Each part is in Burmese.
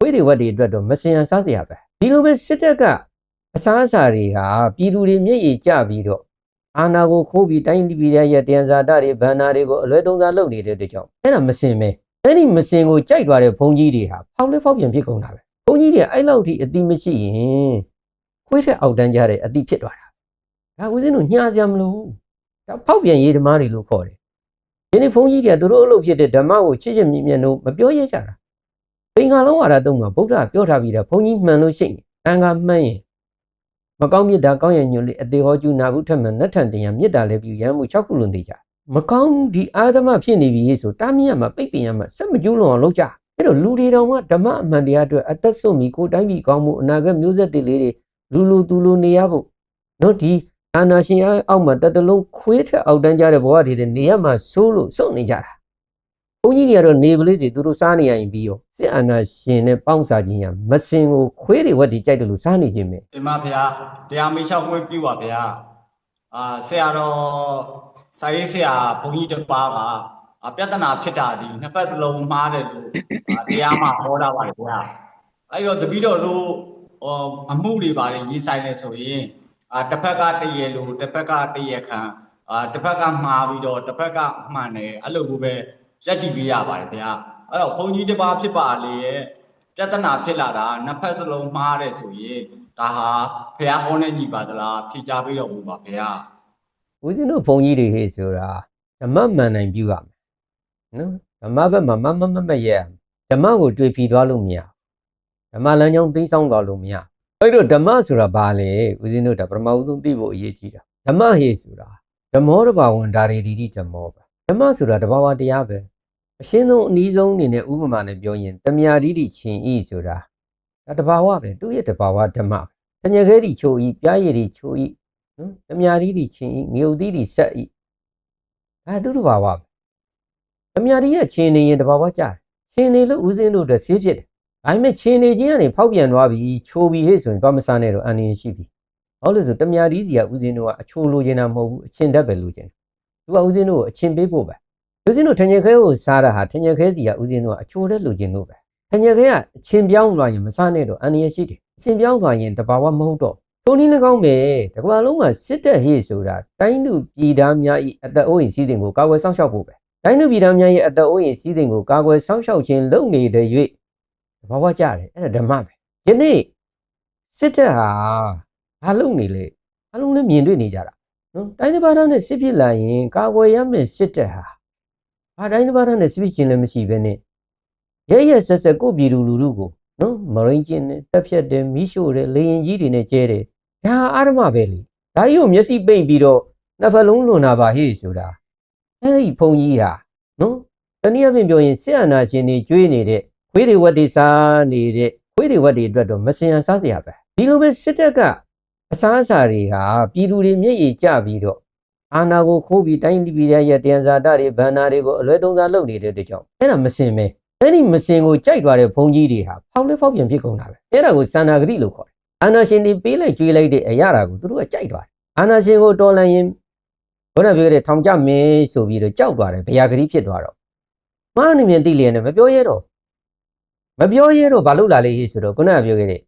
ခွေးတွေဝက်တွေအတွက်တော့မစင်ရစားစရာပဲဒီလိုပဲစစ်တပ်ကအစားအစာတွေဟာပြည်သူတွေမျက်ရည်ကျပြီးတော့အာဏာကိုခိုးပြီးတိုင်းပြည်ရဲ့တယံဇာတတွေဗန္နာတွေကိုအလွဲသုံးစားလုပ်နေတဲ့အတွက်ကြောင့်အဲ့ဒါမစင်ပဲအဲ့ဒီမစင်ကိုကြိုက်သွားတဲ့ဘုံကြီးတွေဟာဖောက်လဲဖောက်ပြန်ဖြစ်ကုန်တာပဲဘုံကြီးတွေအဲ့လောက်ထိအတိမရှိရင်ခွေးတဲ့အောက်တန်းကြတဲ့အတိဖြစ်သွားတာဒါဦးစင်းတို့ညှာစရာမလိုဘူးဒါဖောက်ပြန်ရေးဓမ္မတွေလို့ခေါ်တယ်ဒီနေ့ဘုံကြီးတွေကသူတို့အလုပ်ဖြစ်တဲ့ဓမ္မကိုချစ်ချစ်မြင့်မြတ်လို့မပြောရကြတာ ဘင်္ဂါလုံးဝါဒတုံးကဗုဒ္ဓပြောထားပြီးတာဘုံကြီးမှန်လို့ရှိရင်အံကမှန်ရင်မကောင်းမြတ်တာကောင်းရညွတ်လေးအသေးဟောကျူနာဘူးထက်မှန်နဲ့ထန်တင်ရမြတ်တာလည်းပြုရမ်းမှု၆ခုလုံးသေးကြမကောင်းဒီအာသမဖြစ်နေပြီဆိုတားမြတ်မှာပိတ်ပင်ရမှာစက်မကျူးလွန်အောင်လုပ်ကြအဲ့တော့လူတွေတောင်မှဓမ္မအမှန်တရားအတွက်အသက်ဆုံးပြီးကိုယ်တိုင်းပြည်ကောင်းမှုအနာဂတ်မျိုးဆက်တွေလေးတွေလူလူသူလူနေရဖို့နော်ဒီအာနာရှင်ရဲ့အောက်မှာတတလုံးခွေးထက်အောက်တန်းကြတဲ့ဘဝတွေနဲ့နေရမှာစိုးလို့စုံနေကြတာဘု န်းကြီးတွေကတော့နေပလေးစီသူတို့စားနေရရင်ပြီးရောစစ်အာနာရှင်နဲ့ပေါင်းစားခြင်းရမစင်ကိုခွေးတွေဝက်တွေကြိုက်တယ်လို့စားနေခြင်းပဲဒီမှာဗျာတရားမေးလျှောက်ခွင့်ပြုပါဗျာအာဆရာတော်စာရေးဆရာဘုန်းကြီးတစ်ပါးကအာပြဿနာဖြစ်တာဒီနှစ်ဖက်သလုံးမှားတယ်လို့အာတရားမှာဟောတာပါတယ်ဗျာအဲ့တော့တပည့်တော်တို့ဟောအမှုတွေပါတယ်ရေးဆိုင်နေဆိုရင်အာတစ်ဖက်ကတရေလို့တစ်ဖက်ကတရေခံအာတစ်ဖက်ကမှားပြီးတော့တစ်ဖက်ကမှန်တယ်အဲ့လိုကိုပဲ ရက်တည်ပေးရပါတယ်ဗျာအဲ့တော့ဘုန်းကြီးတစ်ပါးဖြစ်ပါလေရဲ့ပြဿနာဖြစ်လာတာနှစ်ဖက်စလုံးမှားတယ်ဆိုရင်ဒါဟာဘုရားဟောတဲ့ညီပါသလားဖြေချပေးတော့ဘူးပါဗျာဦးဇင်းတို့ဘုန်းကြီးတွေဟေ့ဆိုတာဓမ္မမှန်နိုင်ပြုရမယ်နော်ဓမ္မဘက်မှာမမမမရဲ့ဓမ္မကိုတွေ့ပြီးသွားလို့မရဓမ္မလမ်းကြောင်းသိဆောင်သွားလို့မရအဲ့တော့ဓမ္မဆိုတာဘာလဲဦးဇင်းတို့ဒါပထမဦးဆုံးသိဖို့အရေးကြီးတာဓမ္မဟေ့ဆိုတာဓမ္မောတဘာဝံဒါရီတိတိဓမ္မောပဲ ဓမ္မဆိုတာတဘာဝတရားပဲအရှင်းဆုံးအနည်းဆုံးအနေနဲ့ဥပမာနဲ့ပြောရင်တမြာတိတိချင်းဤဆိုတာဒါတဘာဝပဲသူ့ရဲ့တဘာဝဓမ္မပဲတညခဲတိချိုဤပြားရည်တိချိုဤနော်တမြာရီးဒီချင်းဤငြုတ်သီးဒီဆက်ဤအဲတူတူပါပါပဲတမြာရီးရဲ့ချင်းနေရင်တဘာဝကြတယ်ချင်းနေလို့ဦးစင်းတို့အတွက်ဆေးဖြစ်တယ်ဒါပေမဲ့ချင်းနေချင်းကနေဖောက်ပြန်သွားပြီးချိုးပြီးဟဲ့ဆိုရင်သွားမစားနဲ့တော့အန်ရင်ရှိပြီဟောလို့ဆိုတမြာရီးစီကဦးစင်းတို့ကအချိုးလိုချင်တာမဟုတ်ဘူးအချင်းတတ်ပဲလိုချင်တယ် သူကဦးစင်းတို့ကိုအချင်းပေးဖို့ပဲဦးစင်းတို့ထင်ရခဲကိုစားတာဟာထင်ရခဲစီကဦးစင်းတို့ကအချိုးတဲ့လိုချင်လို့ပဲထင်ရခဲကအချင်းပြောင်းသွားရင်မစားနဲ့တော့အန်ရင်ရှိတယ်အချင်းပြောင်းသွားရင်တဘာဝမဟုတ်တော့ထုံနည်း၎င်းပဲတကမ္ဘာလုံးမှာစစ်တပ်ဟေ့ဆိုတာတိုင်းသူပြည်သားများ၏အသက်အိုးအိမ်စည်းစိမ်ကိုကာကွယ်စောင့်ရှောက်ဖို့ပဲတိုင်းသူပြည်သားများ၏အသက်အိုးအိမ်စည်းစိမ်ကိုကာကွယ်စောင့်ရှောက်ခြင်းလုပ်နေတဲ့၍ဘာဝကြတယ်အဲ့ဒါဓမ္မပဲယနေ့စစ်တပ်ဟာဘာလုပ်နေလဲအလုံးလည်းမြင်တွေ့နေကြတာ နော်တိုင်းတစ်ပါးသားနဲ့စစ်ဖြစ်လာရင်ကာကွယ်ရမယ့်စစ်တပ်ဟာဘာတိုင်းတစ်ပါးသားနဲ့စစ်ဖြစ်ခြင်းလည်းမရှိဘဲနဲ့ရဲရဲဆက်ဆက်ကိုယ့်ပြည်သူလူထုကိုနော်မရင်းကျင်းနဲ့တက်ဖြတ်တယ်မီးရှို့တယ်လေရင်ကြီးတွေနဲ့ကျဲတယ်ဒါဟာအာရမပဲလေဒါကြီးကိုမျက်စိပိတ်ပြီးတော့နှစ်ဖက်လုံးလွန်တာပါဟေ့ဆိုတာအဲ့ဒီဘုံကြီးဟာနော်တနည်းအားဖြင့်ပြောရင်စစ်အာဏာရှင်တွေကျွေးနေတဲ့ခွေးတွေဝက်တွေစားနေတဲ့ခွေးတွေဝက်တွေအတွက်တော့မစင်ရစားစရာပဲဒီလိုပဲစစ်တပ်က အစားအစာတွေဟာပြည်သူတွေမျက်ရည်ကျပြီးတော့အာဏာကိုခိုးပြီးတိုင်းပြည်ရဲ့တယံဇာတတွေဗန္နာတွေကိုအလွဲသုံးစားလုပ်နေတဲ့အတွက်ကြောင့်အဲ့ဒါမစင်ပဲအဲ့ဒီမစင်ကိုကြိုက်သွားတဲ့ဘုံကြီးတွေဟာဖောက်လဲဖောက်ပြန်ဖြစ်ကုန်တာပဲအဲ့ဒါကိုစန္နာဂတိလို့ခေါ်တယ်အာနာရှင်တွေပေးလိုက်ကြွေးလိုက်တဲ့အရာတာကိုသူတို့ကကြိုက်သွားတယ်အာနာရှင်ကိုတော်လန်ရင်ဘုရားပြောတဲ့ထောင်ကြမင်းဆိုပြီးတော့ကြောက်သွားတယ်ဗျာဂတိဖြစ်သွားတော့မာနမြင်တိလျက်နဲ့မပြောရဲတော့မပြောရဲတော့ဘာလို့လာလေဟေ့ဆိုတော့ခုနကပြောခဲ့တဲ့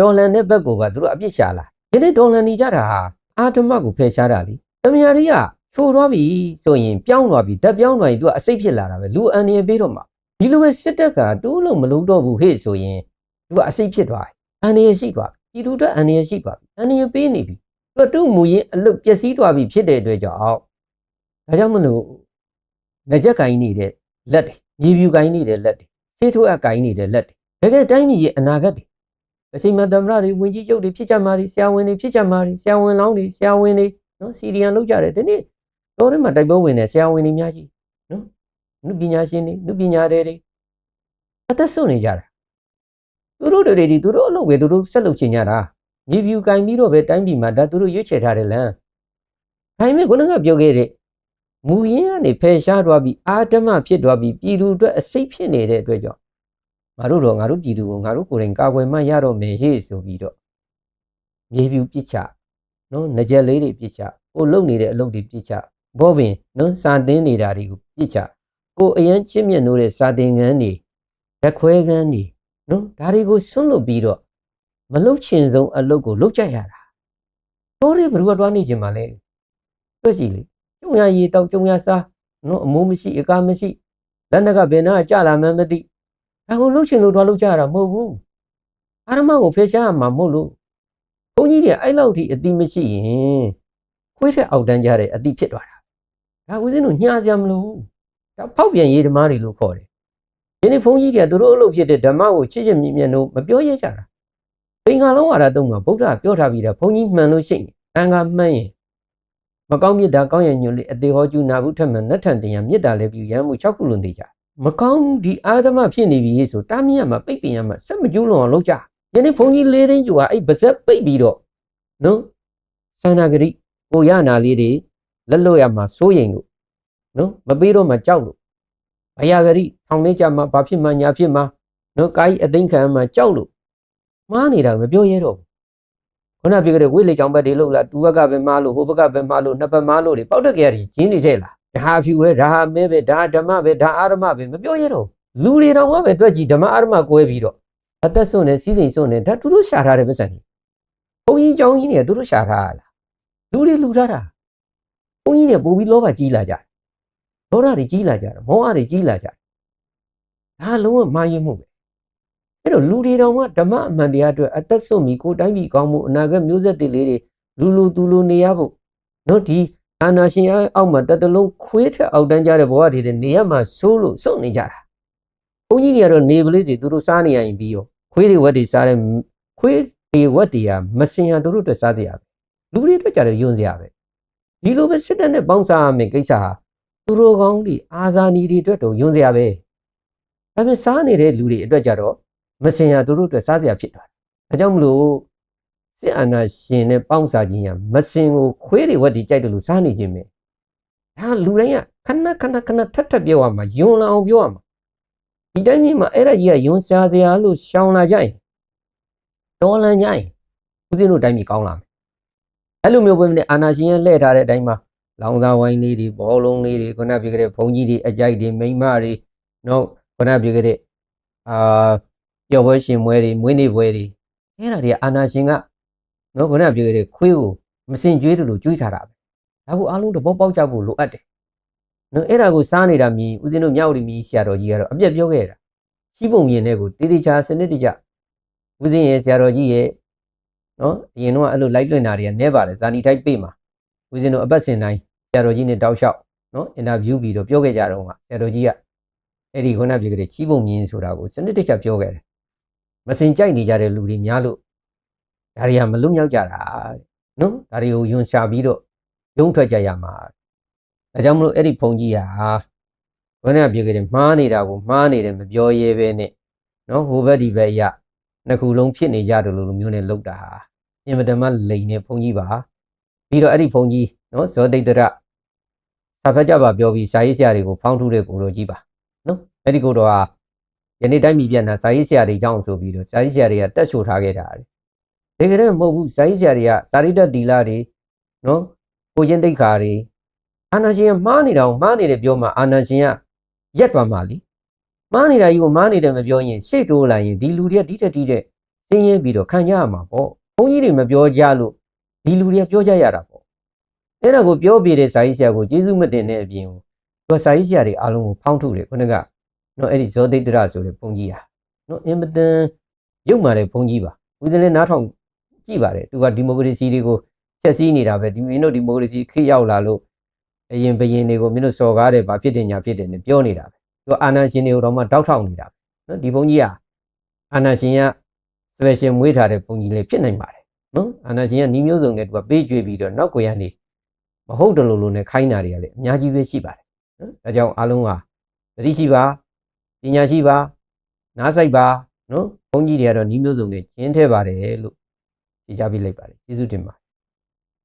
တော်လန်တဲ့ဘက်ကိုကသူတို့အပြစ်ရှာလာ ဒီနေ့တော်လန်နေကြတာဟာအာဓမ္မကိုဖယ်ရှားတာလीတမယာတွေကချိုးသွားပြီဆိုရင်ပြောင်းသွားပြီတက်ပြောင်းသွားရင်သူကအစိတ်ဖြစ်လာတာပဲလူအန်နေပေးတော့မှာဒီလိုပဲစစ်တပ်ကတိုးလို့မလုံးတော့ဘူးဟဲ့ဆိုရင်သူကအစိတ်ဖြစ်သွားတယ်။အန္တရာယ်ရှိသွားပြီ။ပြည်သူအတွက်အန္တရာယ်ရှိသွားပြီ။အန္တရာယ်ပေးနေပြီ။သူကသူ့မူရင်းအလုတ်ပျက်စီးသွားပြီဖြစ်တဲ့အတွက်ကြောင့်ဒါကြောင့်မလို့ငကြက်ကင်နေတဲ့လက်တွေမြေပြူကင်နေတဲ့လက်တွေဆေးထိုးအကင်နေတဲ့လက်တွေတကယ်တိုင်းပြည်ရဲ့အနာဂတ်တွေ အချိန်မှသမ္မတတွေဝင်ကြီးချုပ်တွေဖြစ်ကြမှာတွေဆရာဝန်တွေဖြစ်ကြမှာတွေဆရာဝန်လောင်းတွေဆရာဝန်တွေနော်စီရီယန်လောက်ကြတယ်ဒီနေ့တော့ထဲမှာတိုက်ပွဲဝင်နေဆရာဝန်တွေများကြီးနော်နုပညာရှင်တွေနုပညာတွေတွေအသက်ဆုံးနေကြတာသူတို့တွေဒီသူတို့အလုပ်ပဲသူတို့ဆက်လုပ်ချင်ကြတာမြေပြူကင်ပြီးတော့ပဲတိုင်းပြည်မှာဒါသူတို့ရွေးချယ်ထားတဲ့လမ်းဒါပေမဲ့ခုနကပြောခဲ့တဲ့မူရင်းကနေဖယ်ရှားသွားပြီးအာဓမ္မဖြစ်သွားပြီးပြည်သူအတွက်အစိတ်ဖြစ်နေတဲ့အတွက်ကြောင့် ငါတို့တော့ငါတို့ပြည်သူကိုငါတို့ကိုယ်တိုင်ကာကွယ်မှရတော့မယ်ဟေ့ဆိုပြီးတော့မြေပြူပစ်ချနော်ငကြက်လေးတွေပစ်ချကိုလုံနေတဲ့အလုပ်တွေပစ်ချဘောပင်နော်စာသင်းနေတာတွေကိုပစ်ချကိုအရန်ချစ်မြတ်နိုးတဲ့စာသင်ခန်းတွေရက်ခွဲခန်းတွေနော်ဒါတွေကိုဆွန့်လွတ်ပြီးတော့မလုတ်ချင်ဆုံးအလုပ်ကိုလုပ်ကြရတာတို့တွေဘယ်သူကတွားနေချင်ပါလဲတွေ့စီလေကျုံရရေတောက်ကျုံရစားနော်အမိုးမရှိအကားမရှိလက်နက်ကဘယ်နာကြလာမှန်းမသိ ဒါကိုလုတ်ချင်လို့တွားလုတ်ကြရတာမဟုတ်ဘူးအာရမကိုဖယ်ရှားရမှာမဟုတ်လို့ဘုန်းကြီးတွေအဲ့လောက်ထိအတိမရှိရင်ခွေးထက်အောက်တန်းကြတဲ့အတိဖြစ်သွားတာဒါဦးဇင်းတို့ညှာစရာမလိုဘူးဒါဖောက်ပြန်ရေးဓမ္မတွေလို့ခေါ်တယ်ဒီနေ့ဘုန်းကြီးတွေကသူတို့အလုပ်ဖြစ်တဲ့ဓမ္မကိုချစ်ချစ်မြတ်မြတ်လို့မပြောရကြတာဘင်္ဂါလုံးဝါဒတုံးကဗုဒ္ဓပြောထားပြီးတာဘုန်းကြီးမှန်လို့ရှိရင်အံကမှန်ရင်မကောင်းမြတ်တာကောင်းရညွတ်လေးအသေးဟောကျူနာဘူးထက်မှန်နဲ့ထန်တင်ရမြတ်တာလည်းပြုရမ်းမှု၆ခုလုံးသေးကြ မကောင်းဒီအာသမဖြစ်နေပြီဆိုတားမြတ်မှာပိတ်ပင်ရမှာစက်မကျူးလွန်အောင်လုပ်ကြယနေ့ဘုန်းကြီးလေးသိန်းကျူကအဲ့ပါဇက်ပိတ်ပြီးတော့နော်သန္တာဂရိကိုရနာလေးတွေလက်လွတ်ရမှာစိုးရင်လို့နော်မပေးတော့မှကြောက်လို့ဘယာဂရိထောင်နေကြမှာဘာဖြစ်မှညာဖြစ်မှာနော်ကာကြီးအသိမ့်ခံမှာကြောက်လို့မှားနေတာမပြောရဲတော့ဘူးခုနပြောခဲ့တဲ့ဝိလေချောင်ဘက်တွေလို့လားတူဘက်ကပဲမှားလို့ဟိုဘက်ကပဲမှားလို့နှစ်ဘက်မှားလို့တွေပေါက်တက်ကြရကြီးနေကြလား ဒါဟာဖြူပဲဒါဟာမဲပဲဒါဓမ္မပဲဒါအာရမပဲမပြောရတော့လူတွေတော့ပဲတွက်ကြည့်ဓမ္မအာရမကွဲပြီးတော့အသက်ဆုံးနဲ့စီးစိမ်ဆုံးနဲ့ဒါသူတို့ရှာထားတဲ့ပတ်စံတွေဘုန်းကြီးကျောင်းကြီးတွေကသူတို့ရှာထားလားလူတွေလူထားတာဘုန်းကြီးတွေပို့ပြီးလောဘကြီးလာကြတယ်ဒေါသတွေကြီးလာကြတယ်မောဟတွေကြီးလာကြတယ်ဒါလုံးဝမာယဉ်မှုပဲအဲ့တော့လူတွေတော်ကဓမ္မအမှန်တရားအတွက်အသက်ဆုံးပြီးကိုယ်တိုင်းပြီးကောင်းမှုအနာဂတ်မျိုးဆက်တွေလေးတွေလူလူသူလူနေရဖို့နော်ဒီ အာနာရှင်ရဲ့အောက်မှာတတလုံးခွေးထက်အောက်တန်းကြတဲ့ဘဝတွေနဲ့နေရမှာစိုးလို့စုံနေကြတာဘုန်းကြီးတွေကတော့နေပလေးစီသူတို့စားနေရရင်ပြီးရောခွေးတွေဝက်တွေစားတဲ့ခွေးတွေဝက်တွေကမစင်ရသူတို့အတွက်စားစရာပဲလူတွေအတွက်ကြတယ်ယွန်းစရာပဲဒီလိုပဲစစ်တပ်နဲ့ပေါင်းစားရမယ်ကိစ္စဟာသူတို့ကောင်းတွေအာဇာနည်တွေအတွက်တော့ယွန်းစရာပဲဒါပေမဲ့စားနေတဲ့လူတွေအတွက်ကြတော့မစင်ရသူတို့အတွက်စားစရာဖြစ်သွားတယ်။ဒါကြောင့်မလို့ စစ်အာဏာရှင်နဲ့ပေါင်းစားခြင်းရမစင်ကိုခွေးတွေဝက်တွေကြိုက်တယ်လို့စားနေခြင်းပဲ။ဒါလူတိုင်းကခဏခဏခဏထပ်ထပ်ပြောရမှာယွန်းလာအောင်ပြောရမှာ။ဒီတိုင်းမျိုးမှာအဲ့ဒါကြီးကယွန်းစားစရာလို့ရှောင်လာကြရင်တော်လန်ကြရင်ဦးဇင်းတို့တိုင်းပြည်ကောင်းလာမယ်။အဲ့လိုမျိုးပဲနဲ့အာဏာရှင်ရဲ့လှည့်ထားတဲ့အတိုင်းမှာလောင်စာဝိုင်းလေးတွေဘောလုံးလေးတွေခုနပြောခဲ့တဲ့ဘုံကြီးတွေအကြိုက်တွေမိန်းမတွေနော်ခုနပြောခဲ့တဲ့အာပျော်ပွဲရှင်ပွဲတွေမွေးနေ့ပွဲတွေအဲ့ဒါတွေကအာနာရှင်က နော်ခုနပြောခဲ့တဲ့ခွေးကိုမစင်ကြွေးတယ်လို့ကြွေးထားတာပဲဒါကိုအားလုံးသဘောပေါက်ကြဖို့လိုအပ်တယ်နော်အဲ့ဒါကိုစားနေတာမြည်ဦးဇင်းတို့မြောက်ရီမြည်ဆရာတော်ကြီးကတော့အပြက်ပြောခဲ့တာရှိပုံမြင်တဲ့ကိုတေးသေးချာစနစ်တကျဦးဇင်းရဲ့ဆရာတော်ကြီးရဲ့နော်အရင်တော့အဲ့လိုလိုက်လွှင့်တာတွေကနဲပါတယ်ဇာနီတိုက်ပေးမှာဦးဇင်းတို့အပတ်စဉ်တိုင်းဆရာတော်ကြီးနဲ့တောက်လျှောက်နော်အင်တာဗျူးပြီးတော့ပြောခဲ့ကြတော့ကဆရာတော်ကြီးကအဲ့ဒီခုနပြောခဲ့တဲ့ချီးပုံမြင်ဆိုတာကိုစနစ်တကျပြောခဲ့တယ်မစင်ကြိုက်နေကြတဲ့လူတွေများလို့ ဒါတွေကမလွတ်မြောက်ကြတာတဲ့နော်ဒါတွေကိုယွန်ရှာပြီးတော့ယုံထွက်ကြရမှာဒါကြောင့်မလို့အဲ့ဒီဘုံကြီးဟာခုနကပြောခဲ့တဲ့မှားနေတာကိုမှားနေတယ်မပြောရဲပဲနဲ့နော်ဟိုဘက်ဒီဘက်ရနှစ်ခုလုံးဖြစ်နေကြတယ်လို့လိုမျိုးနဲ့လောက်တာဟာအင်မတန်မှလိန်နေဘုံကြီးပါပြီးတော့အဲ့ဒီဘုံကြီးနော်ဇောတိတ္တရသာဖတ်ကြပါပြောပြီးစာရေးဆရာတွေကိုဖောင်းထုတဲ့ကိုလိုကြီးပါနော်အဲ့ဒီကိုတော့ဟာယနေ့တိုင်းပြည်ပြန်တာဇာတိဆရာတွေအကြောင်းဆိုပြီးတော့ဇာတိဆရာတွေကတက်ရှိုထားခဲ့တာလေ တကယ်တော့မဟုတ်ဘူးဇာတိဆရာတွေကဇာတိတက်တီလာတွေနော်ကိုချင်းတိတ်ခါတွေအာနာရှင်ကမှားနေတာကိုမှားနေတယ်ပြောမှအာနာရှင်ကရက်သွားမှလीမှားနေတာကြီးကိုမှားနေတယ်မပြောရင်ရှေ့တိုးလာရင်ဒီလူတွေကဒီတက်တီးတဲ့ဆင်းရဲပြီးတော့ခံကြရမှာပေါ့ဘုန်းကြီးတွေမပြောကြလို့ဒီလူတွေကပြောကြရတာပေါ့အဲ့ဒါကိုပြောပြတဲ့ဇာတိဆရာကိုကျေးဇူးမတင်တဲ့အပြင်ကိုသူကစာရေးဆရာတွေအားလုံးကိုဖောင်းထုတ်တယ်ခုနကနော်အဲ့ဒီဇောတိတ္တရဆိုတဲ့ဘုန်းကြီးဟာနော်အင်မတန်ရုပ်မာတဲ့ဘုန်းကြီးပါဦးဇင်းလည်းနားထောင် ကြည့်ပါတယ်သူကဒီမိုကရေစီတွေကိုဖျက်ဆီးနေတာပဲဒီမင်းတို့ဒီမိုကရေစီခေတ်ရောက်လာလို့အရင်ဘရင်တွေကိုမင်းတို့စော်ကားတယ်ဗာဖြစ်တယ်ညာဖြစ်တယ်နဲ့ပြောနေတာပဲသူကအာနာရှင်တွေကိုတော့မှတောက်ထောက်နေတာပဲနော်ဒီဘုန်းကြီးဟာအာနာရှင်က special မွေးထားတဲ့ဘုန်းကြီးလေးဖြစ်နိုင်ပါတယ်နော်အာနာရှင်ကနီးမျိုးစုံနဲ့သူကပေးကြွေးပြီးတော့နောက်ကိုရနေမဟုတ်တယ်လို့လို့နဲ့ခိုင်းတာတွေကလည်းအများကြီးပဲရှိပါတယ်နော်ဒါကြောင့်အားလုံးဟာသတိရှိပါပညာရှိပါနားဆိုင်ပါနော်ဘုန်းကြီးတွေကတော့ဤမျိုးစုံနဲ့ကျင်းထဲပါတယ်လို့ ဖြေချပေးလိုက်ပါတယ်ကျေးဇူးတင်ပါတယ်